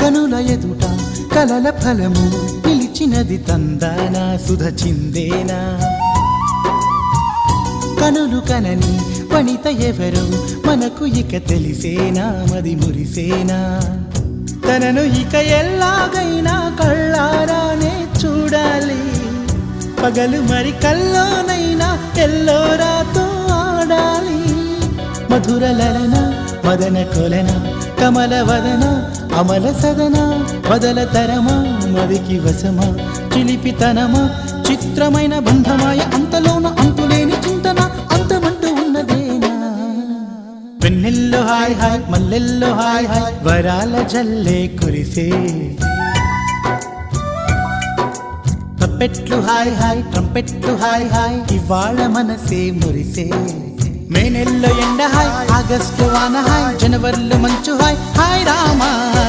కనుల ఎదుట కలల ఫలము పిలిచినది తందానా సుధ చిందేనా? కనులు కనని వనిత ఎవరు? మనకు ఇక తెలిసేనా మది మురిసేనా? తనను ఇక ఎల్లాగైనా కళ్ళారానే చూడాలి పగలు మరి కల్లోనైనా ఎల్లోరాతో ఆడాలి. మధుర లలన మదన కొలన కమల వదన అమల సదన వదల తరమా మదికి వశమా చిలిపితనమా చిత్రమైన బంధమాయ అంతలోన అంతులేని చింతన అంతమంటూ ఉన్నదేనా? వెన్నెల్లో హాయ్ హాయ్ మల్లెల్లో హాయ్ హాయ్ వరాల జల్లే కురిసే. తప్పెట్లు హాయ్ హాయ్ ట్రంపెట్లు హాయ్ హాయ్ ఇవాళ మనసే మురిసే. మే నెలలో ఎండ హాయ్ ఆగస్టు వాన హాయ్ జనవరిలో మంచు హాయ్